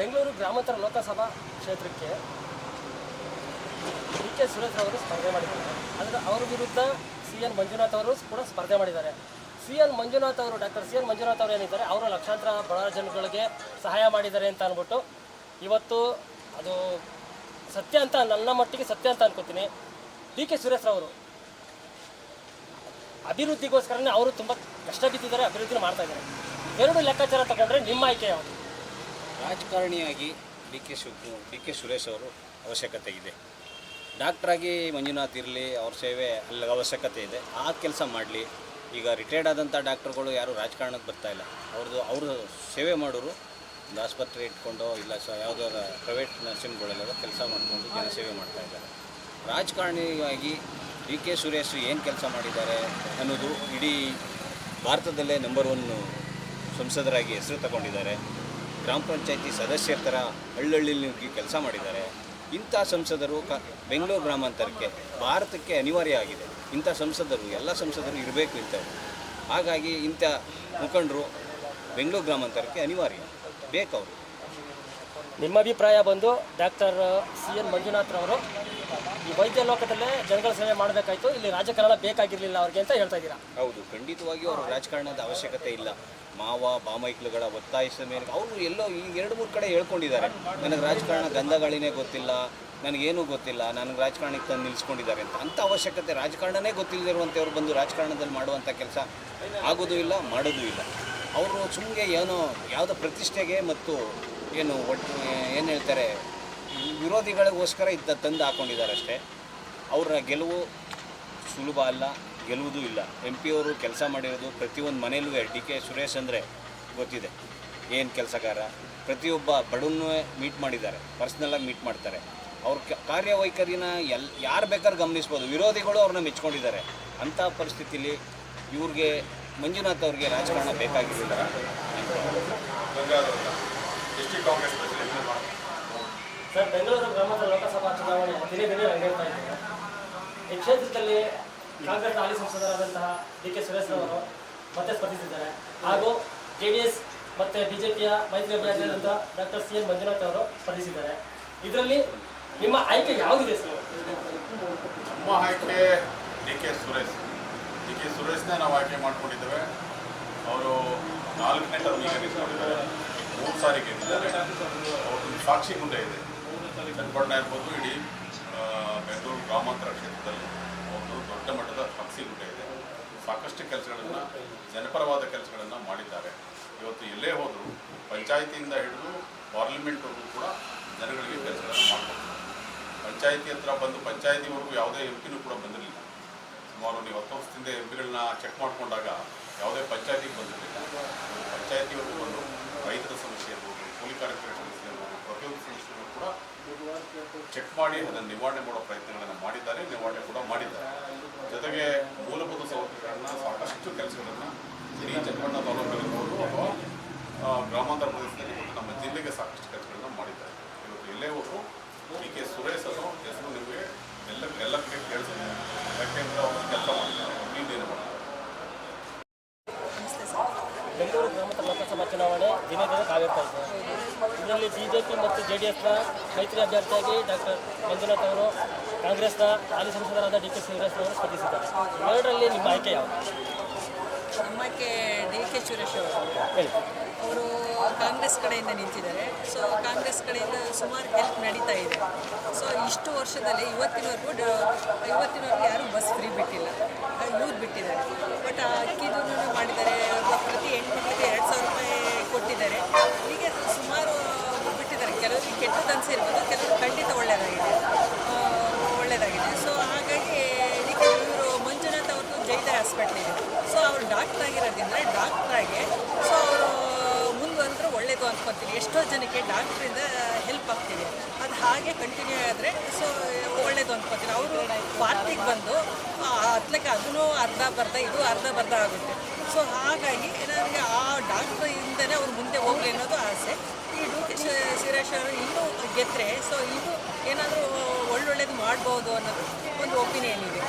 ಬೆಂಗಳೂರು ಗ್ರಾಮಾಂತರ ಲೋಕಸಭಾ ಕ್ಷೇತ್ರಕ್ಕೆ D K Suresh ಅವರು ಸ್ಪರ್ಧೆ ಮಾಡಿದ್ದಾರೆ. ಅದರ ಅವರ ವಿರುದ್ಧ ಸಿ ಎನ್ ಮಂಜುನಾಥ್ ಅವರು ಕೂಡ ಸ್ಪರ್ಧೆ ಮಾಡಿದ್ದಾರೆ. ಸಿ ಎನ್ ಮಂಜುನಾಥ್ ಅವರು ಡಾಕ್ಟರ್ ಸಿ ಎನ್ ಮಂಜುನಾಥ್ ಅವರು ಏನಿದ್ದಾರೆ, ಅವರು ಲಕ್ಷಾಂತರ ಬಡ ಜನಗಳಿಗೆ ಸಹಾಯ ಮಾಡಿದ್ದಾರೆ ಅಂತ ಅಂದ್ಬಿಟ್ಟು ಇವತ್ತು ಅದು ಸತ್ಯ ಅಂತ ನನ್ನ ಮಟ್ಟಿಗೆ ಸತ್ಯ ಅಂತ ಅನ್ಕೋತೀನಿ. ಡಿ ಕೆ ಸುರೇಶ್ ಅವರು ಅಭಿವೃದ್ಧಿಗೋಸ್ಕರನೇ ಅವರು ತುಂಬ ಕಷ್ಟ ಬಿದ್ದಿದ್ದಾರೆ ಅಭಿವೃದ್ಧಿ ಮಾಡ್ತಾ ಇದ್ದಾರೆ. ಎರಡು ಲೆಕ್ಕಾಚಾರ ತಗೊಂಡ್ರೆ ನಿಮ್ಮ ಆಯ್ಕೆ ಯಾವುದು? ರಾಜಕಾರಣಿಯಾಗಿ D K Shiva D K Suresh ಅವರು ಅವಶ್ಯಕತೆ ಇದೆ. ಡಾಕ್ಟ್ರಾಗಿ ಮಂಜುನಾಥ್ ಇರಲಿ, ಅವ್ರ ಸೇವೆ ಅಲ್ಲಿ ಅವಶ್ಯಕತೆ ಇದೆ. ಆ ಕೆಲಸ ಮಾಡಲಿ. ಈಗ ರಿಟೈರ್ಡ್ ಆದಂಥ ಡಾಕ್ಟ್ರುಗಳು ಯಾರು ರಾಜಕಾರಣಕ್ಕೆ ಬರ್ತಾ ಇಲ್ಲ. ಅವ್ರದ್ದು, ಅವರು ಸೇವೆ ಮಾಡೋರು ಒಂದು ಆಸ್ಪತ್ರೆ ಇಟ್ಕೊಂಡು ಇಲ್ಲ ಸ ಯಾವುದಾದ್ರು ಪ್ರೈವೇಟ್ ನರ್ಸಿಂಗ್ಗಳಲ್ಲೆಲ್ಲ ಕೆಲಸ ಮಾಡಿಕೊಂಡು ಜನ ಸೇವೆ ಮಾಡ್ತಾ ಇದ್ದಾರೆ. ರಾಜಕಾರಣಿಯಾಗಿ ಡಿ ಕೆ ಸುರೇಶ್ ಏನು ಕೆಲಸ ಮಾಡಿದ್ದಾರೆ ಅನ್ನೋದು ಇಡೀ ಭಾರತದಲ್ಲೇ ನಂಬರ್ ಒನ್ ಸಂಸದರಾಗಿ ಹೆಸರು ತಗೊಂಡಿದ್ದಾರೆ. ಗ್ರಾಮ ಪಂಚಾಯತಿ ಸದಸ್ಯರ ಥರ ಹಳ್ಳಹಳ್ಳಿಲಿ ಕೆಲಸ ಮಾಡಿದ್ದಾರೆ. ಇಂಥ ಸಂಸದರು ಕ, ಬೆಂಗಳೂರು ಗ್ರಾಮಾಂತರಕ್ಕೆ ಭಾರತಕ್ಕೆ ಅನಿವಾರ್ಯ ಆಗಿದೆ. ಇಂಥ ಸಂಸದರು, ಎಲ್ಲ ಸಂಸದರು ಇರಬೇಕು ಅಂತ. ಹಾಗಾಗಿ ಇಂಥ ಮುಖಂಡರು ಬೆಂಗಳೂರು ಗ್ರಾಮಾಂತರಕ್ಕೆ ಅನಿವಾರ್ಯ. ಬೇಕವರು ನಿಮ್ಮ ಅಭಿಪ್ರಾಯ ಬಂದು ಡಾಕ್ಟರ್ ಸಿ ಎನ್ ಮಂಜುನಾಥ್ರವರು ಈ ವೈದ್ಯ ಲೋಕದಲ್ಲೇ ಜನಗಳ ಸೇವೆ ಮಾಡಬೇಕಾಯ್ತು. ಇಲ್ಲಿ ರಾಜಕಾರಣ ಬೇಕಾಗಿರಲಿಲ್ಲ ಅವ್ರಿಗೆ ಅಂತ ಹೇಳ್ತಾ ಇದ್ದೀರಾ? ಹೌದು ಖಂಡಿತವಾಗಿ ಅವರು ರಾಜಕಾರಣದ ಅವಶ್ಯಕತೆ ಇಲ್ಲ. ಮಾವ ಬಾಮೈಕ್ಲುಗಳ ಒತ್ತಾಯಿಸಿದ ಮೇಲೆ ಅವರು ಎಲ್ಲೋ ಈ ಎರಡು ಮೂರು ಕಡೆ ಹೇಳ್ಕೊಂಡಿದ್ದಾರೆ. ನನಗೆ ರಾಜಕಾರಣ ಗಂಧಗಳಿನೇ ಗೊತ್ತಿಲ್ಲ, ನನಗೇನೂ ಗೊತ್ತಿಲ್ಲ, ನನಗೆ ರಾಜಕಾರಣಕ್ಕೆ ತಂದು ನಿಲ್ಲಿಸ್ಕೊಂಡಿದ್ದಾರೆ ಅಂತ. ಅಂಥ ಅವಶ್ಯಕತೆ ರಾಜಕಾರಣನೇ ಗೊತ್ತಿಲ್ಲದಿರುವಂಥವ್ರು ಬಂದು ರಾಜಕಾರಣದಲ್ಲಿ ಮಾಡುವಂಥ ಕೆಲಸ ಆಗೋದು ಇಲ್ಲ, ಮಾಡೋದು ಇಲ್ಲ. ಅವರು ಸುಮ್ಮನೆ ಏನೋ ಯಾವುದೋ ಪ್ರತಿಷ್ಠೆಗೆ ಮತ್ತು ಏನು ಒಟ್ಟು, ಏನು ಹೇಳ್ತಾರೆ ವಿರೋಧಿಗಳಿಗೋಸ್ಕರ ಇದ್ದ ತಂದು ಹಾಕ್ಕೊಂಡಿದ್ದಾರೆ ಅಷ್ಟೇ ಅವರ ಗೆಲುವು ಸುಲಭ ಅಲ್ಲ, ಗೆಲುವುದೂ ಇಲ್ಲ. ಎಂ ಪಿ ಅವರು ಕೆಲಸ ಮಾಡಿರೋದು ಪ್ರತಿಯೊಂದು ಮನೆಯಲ್ಲೂ ಡಿ ಕೆ ಸುರೇಶ್ ಅಂದರೆ ಗೊತ್ತಿದೆ. ಏನು ಕೆಲಸಗಾರ? ಪ್ರತಿಯೊಬ್ಬ ಬಡವನ್ನೂ ಮೀಟ್ ಮಾಡಿದ್ದಾರೆ ಪರ್ಸ್ನಲ್ಲಾಗಿ ಮೀಟ್ ಮಾಡ್ತಾರೆ. ಅವ್ರ ಕಾರ್ಯವೈಖರಿನ ಎಲ್, ಯಾರು ಬೇಕಾದ್ರೂ ಗಮನಿಸ್ಬೋದು. ವಿರೋಧಿಗಳು ಅವ್ರನ್ನ ಮೆಚ್ಕೊಂಡಿದ್ದಾರೆ. ಅಂಥ ಪರಿಸ್ಥಿತಿಲಿ ಇವ್ರಿಗೆ ಮಂಜುನಾಥ್ ಅವ್ರಿಗೆ ರಾಜಕಾರಣ ಬೇಕಾಗಿರಲಿಲ್ಲ. ಸರ್, ಬೆಂಗಳೂರು ಗ್ರಾಮಾಂತರ ಲೋಕಸಭಾ ಚುನಾವಣೆ ದಿನೇ ದಿನೇ ರಂಗೇರ್ತಾ ಇದೆ ಈ ಕ್ಷೇತ್ರದಲ್ಲಿ ಕಾಂಗ್ರೆಸ್ ಹಾಲಿ ಸಂಸದರಾದಂತಹ ಡಿ ಕೆ ಸುರೇಶ್ ಅವರು ಮತ್ತೆ ಸ್ಪರ್ಧಿಸಿದ್ದಾರೆ. ಹಾಗೂ ಜೆ ಡಿ ಎಸ್ ಮತ್ತು ಬಿಜೆಪಿಯ ಮೈತ್ರಿ ಅಭ್ಯರ್ಥಿಯಾದಂಥ ಡಾಕ್ಟರ್ ಸಿ ಎನ್ ಮಂಜುನಾಥ್ ಅವರು ಸ್ಪರ್ಧಿಸಿದ್ದಾರೆ. ಇದರಲ್ಲಿ ನಿಮ್ಮ ಆಯ್ಕೆ ಯಾವುದಿದೆ ಸರ್? ನಮ್ಮ ಆಯ್ಕೆ D K Suresh. D K ಸುರೇಶ್ನೇ ನಾವು ಆಯ್ಕೆ ಮಾಡಿಕೊಂಡಿದ್ದೇವೆ. ಅವರು ನಾಲ್ಕನೇ ನಿಂತ್ಕೊಂಡಿದ್ದಾರೆ. ಮೂರು ಸಾರಿ ಗೆದ್ದಿದ್ದಾರೆ ಅವ್ರದ್ದು ಸಾಕ್ಷಿ ಮುಂದೆ ಇದೆ. ಚನ್ನಪಟ್ಟಣ ಇರ್ಬೋದು ಇಡೀ ಬೆಂಗಳೂರು ಗ್ರಾಮಾಂತರ ಕ್ಷೇತ್ರದಲ್ಲಿ ಒಂದು ದೊಡ್ಡ ಮಟ್ಟದ ಪಕ್ಷಿ ಗುಡ್ಡ ಇದೆ. ಸಾಕಷ್ಟು ಕೆಲಸಗಳನ್ನು, ಜನಪರವಾದ ಕೆಲಸಗಳನ್ನು ಮಾಡಿದ್ದಾರೆ. ಇವತ್ತು ಎಲ್ಲೇ ಹೋದರೂ ಪಂಚಾಯಿತಿಯಿಂದ ಹಿಡಿದು ಪಾರ್ಲಿಮೆಂಟ್ವರೆಗೂ ಕೂಡ ಜನಗಳಿಗೆ ಕೆಲಸಗಳನ್ನು ಮಾಡಿಕೊಡ್ತಾರೆ. ಪಂಚಾಯಿತಿ ಹತ್ರ ಬಂದು ಪಂಚಾಯಿತಿವರೆಗೂ ಯಾವುದೇ ಎಂ ಪಿನೂ ಕೂಡ ಬಂದಿರಲಿಲ್ಲ. ಸುಮಾರು ನೀವು ಹತ್ತು ವರ್ಷದಿಂದ ಎಂ ಪಿಗಳನ್ನ ಚೆಕ್ ಮಾಡಿಕೊಂಡಾಗ ಯಾವುದೇ ಪಂಚಾಯತಿಗೆ ಬಂದಿರಲಿಲ್ಲ. ಪಂಚಾಯಿತಿವರೆಗೂ ಬಂದು ರೈತರ ಸಮಸ್ಯೆ ಇರ್ಬೋದು, ಕೂಲಿ ಕಾರ್ಯಕ್ರಮ ಇರ್ಬೋದು ಪ್ರತಿಯೊಂದು ಸಮಸ್ಯೆಗಳು ಕೂಡ ಚೆಕ್ ಮಾಡಿ, ಅದನ್ನು ನಿವಾರಣೆ ಮಾಡೋ ಪ್ರಯತ್ನಗಳನ್ನು ಮಾಡಿದ್ದಾರೆ, ನಿವಾರಣೆ ಕೂಡ ಮಾಡಿದ್ದಾರೆ. ಜೊತೆಗೆ ಮೂಲಭೂತ ಸೌಕರ್ಯಗಳನ್ನ ಸಾಕಷ್ಟು ಕೆಲಸಗಳನ್ನು ಇಡೀ ಚನ್ನಪಣ್ಣ ತಾಲೂಕಲ್ಲಿರ್ಬೋದು ಅಥವಾ ಗ್ರಾಮಾಂತರ ಪ್ರದೇಶದಲ್ಲಿ ಮತ್ತು ನಮ್ಮ ಜಿಲ್ಲೆಗೆ ಸಾಕಷ್ಟು ಕೆಲಸಗಳನ್ನು ಮಾಡಿದ್ದಾರೆ. ಇವತ್ತು ಎಲ್ಲೇ ಹೋದ್ರು, ಡಿ ಕೆ ಸುರೇಶ್ ಅನ್ನೋ ಹೆಸರು ನಿಮಗೆ ಎಲ್ಲ ಎಲ್ಲ ಕಡೆ ಕೇಳಿಸಿದೆ ಯಾಕೆಂದ್ರೆ ಅವರು ಕೆಲಸ ಮಾಡಿದ್ದಾರೆ ನೀವೇನು ಮಾಡ್ತಾರೆ ಗ್ರಾಮಾಂತರ ಲೋಕಸಭಾ ಚುನಾವಣೆ ದಿನೇ ದಿನೇ ಕಾವೇರ್ತಾ ಇದೆ. ಇದರಲ್ಲಿ ಬಿಜೆಪಿ ಮತ್ತು ಜೆ ಡಿ ಎಸ್ನ ಮೈತ್ರಿ ಅಭ್ಯರ್ಥಿಯಾಗಿ ಡಾಕ್ಟರ್ ಮಂಜುನಾಥ್ ಅವರು, ಕಾಂಗ್ರೆಸ್ನ ಹಾಲಿ ಸಂಸದರಾದ ಡಿ ಕೆ ಅವರು ಸ್ಪರ್ಧಿಸಿದ್ದಾರೆ. ಎರಡರಲ್ಲಿ ನಿಮ್ಮ ಆಯ್ಕೆ ಯಾವುದು? ಕೆ ಸುರೇಶ್ ಅವರು ಅವರು ಕಾಂಗ್ರೆಸ್ ಕಡೆಯಿಂದ ನಿಂತಿದ್ದಾರೆ. ಸೊ ಕಾಂಗ್ರೆಸ್ ಕಡೆಯಿಂದ ಸುಮಾರು ಹೆಲ್ಪ್ ನಡೀತಾ ಇದೆ. ಸೊ ಇಷ್ಟು ವರ್ಷದಲ್ಲಿ ಇವತ್ತಿನವರೆಗೂ ಇವತ್ತಿನವರೆಗೂ ಯಾರೂ ಬಸ್ ಫ್ರೀ ಬಿಟ್ಟಿಲ್ಲ. ಇವ್ರು ಬಿಟ್ಟಿದ್ದಾರೆ. ಬಟ್ ಅಕ್ಕಿದೂ ಮಾಡಿದ್ದಾರೆ ಪ್ರತಿ ಹೆಣ್ಮಕ್ಳಿಗೆ ಎರಡು ಸಾವಿರ ರೂಪಾಯಿ ಕೊಟ್ಟಿದ್ದಾರೆ. ಜೈದರ್ ಹಾಸ್ಪಿಟ್ಲ್ ಇದೆ ಸೊ ಅವರು ಡಾಕ್ಟರ್ ಆಗಿರೋದ್ರಿಂದ ಡಾಕ್ಟ್ರಾಗೆ ಸೊ ಅವರು ಮುಂದುವರೆದ್ರೆ ಒಳ್ಳೇದು ಅಂದ್ಕೊತೀವಿ ಎಷ್ಟೋ ಜನಕ್ಕೆ ಡಾಕ್ಟ್ರಿಂದ ಹೆಲ್ಪ್ ಆಗ್ತಿದೆ. ಅದು ಹಾಗೆ ಕಂಟಿನ್ಯೂ ಆದರೆ ಸೊ ಒಳ್ಳೇದು ಅಂದ್ಕೊತೀವಿ ಅವರು ಪಾರ್ಟಿಗೆ ಬಂದು ಹತ್ಲಕ್ಕೆ ಅದೂ ಅರ್ಧ, ಬರ್ಧ, ಇದು ಅರ್ಧ, ಬರ್ಧ ಆಗುತ್ತೆ. ಸೊ ಹಾಗಾಗಿ ನನಗೆ ಆ ಡಾಕ್ಟ್ರಿಂದನೇ ಅವ್ರು ಮುಂದೆ ಹೋಗಲಿ ಅನ್ನೋದು ಆಸೆ. ಈ ಡಿ ಕೆ ಸುರೇಶ್ ಅವರು ಇನ್ನೂ ಗೆದ್ದರೆ ಸೊ ಇದು ಏನಾದರೂ ಒಳ್ಳೊಳ್ಳೇದು ಮಾಡ್ಬೋದು ಅನ್ನೋದು ಒಂದು ಒಪಿನಿಯನ್ ಇದೆ.